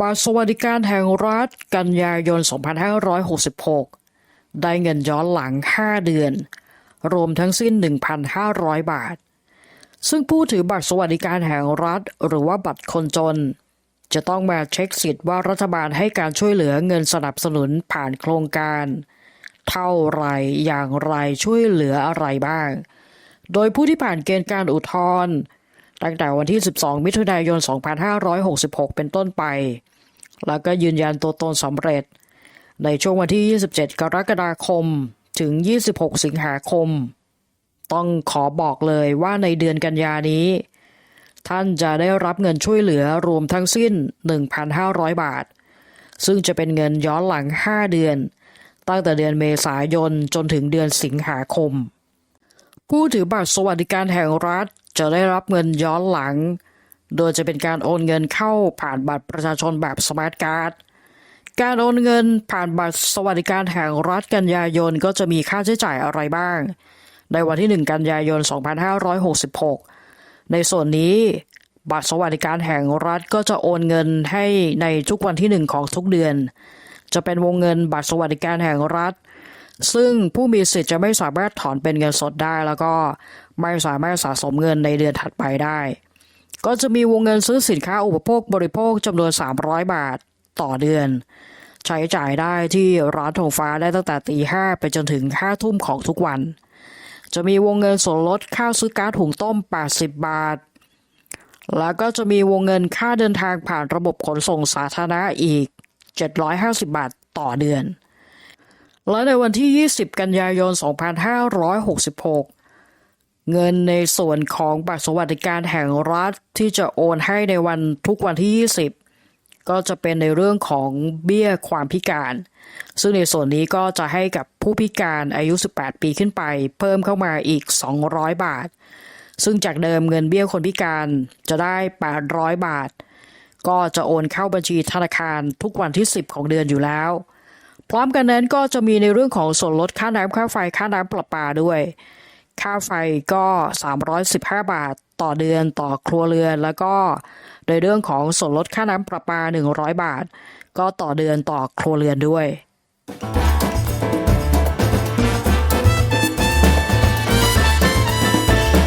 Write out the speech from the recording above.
บัตรสวัสดิการแห่งรัฐกันยายน 2566 ได้เงินย้อนหลัง 5 เดือน รวมทั้งสิ้น 1,500 บาท ซึ่งผู้ถือบัตรสวัสดิการแห่งรัฐ หรือว่าบัตรคนจน จะต้องมาเช็คสิทธิ์ว่ารัฐบาลให้การช่วยเหลือเงินสนับสนุนผ่านโครงการ เท่าไรอย่างไรช่วยเหลืออะไรบ้าง โดยผู้ที่ผ่านเกณฑ์การอุทธรณ์ ตั้งแต่วันที่ 12 มิถุนายน 2566 เป็นต้นไป แล้วก็ยืนยันตัวตนสำเร็จ ในช่วงวันที่ 27 กรกฎาคมถึง 26 สิงหาคม ต้องขอบอกเลยว่าในเดือนกันยานี้ ท่านจะได้รับเงินช่วยเหลือรวมทั้งสิ้น 1,500 บาท ซึ่งจะเป็นเงินย้อนหลัง 5 เดือน ตั้งแต่เดือนเมษายนจนถึงเดือนสิงหาคม ผู้ถือบัตรสวัสดิการแห่งรัฐ จะได้รับเงินย้อนหลัง โดยจะเป็นการโอนเงินเข้าผ่านบัตรประชาชนแบบสมาร์ทการ์ด การโอนเงินผ่านบัตรสวัสดิการแห่งรัฐกันยายนก็จะมีค่าใช้จ่ายอะไรบ้าง ในวันที่ 1 กันยายน 2566 ในส่วนนี้บัตรสวัสดิการแห่งรัฐก็จะโอนเงินให้ในทุกวันที่ 1 ของทุกเดือน จะเป็นวงเงินบัตรสวัสดิการแห่งรัฐ ซึ่งผู้มีสิทธิ์จะไม่สามารถถอนเป็นเงินสดได้ แล้วก็ไม่สามารถสะสมเงินในเดือนถัดไปได้ ก็จะมีวงเงินซื้อสินค้าอุปโภคบริโภคจำนวน 300 บาทต่อเดือน ใช้จ่ายได้ที่ร้านทงฟ้าได้ตั้งแต่ตีห้าไปจนถึงห้าทุ่มของทุกวัน จะมีวงเงินส่วนลดค่าซื้อก๊าซหุงต้ม 80 บาท แล้วก็จะมีวงเงินค่าเดินทางผ่านระบบขนส่งสาธารณะอีก 750 บาทต่อเดือน และในวันที่ 20 กันยายน 2566 เงินในส่วนของบัตรสวัสดิการแห่งรัฐที่จะโอนให้ในวันทุกวันที่ 20 ก็จะเป็นในเรื่องของเบี้ยความพิการ ซึ่งในส่วนนี้ก็จะให้กับผู้พิการอายุ 18 ปีขึ้นไป เพิ่มเข้ามาอีก 200 บาท ซึ่งจากเดิมเงินเบี้ยคนพิการจะได้ 800 บาท ก็จะโอนเข้าบัญชีธนาคารทุกวันที่ 10 ของเดือนอยู่แล้ว พร้อมกันนั้นก็จะมีในเรื่องของส่วนลดค่าน้ำค่าไฟค่าน้ำประปาด้วย ค่าไฟก็ 315 บาทต่อเดือนต่อครัวเรือน แล้วก็ในเรื่องของส่วนลดค่าน้ำประปา 100 บาท ก็ต่อเดือนต่อครัวเรือนด้วย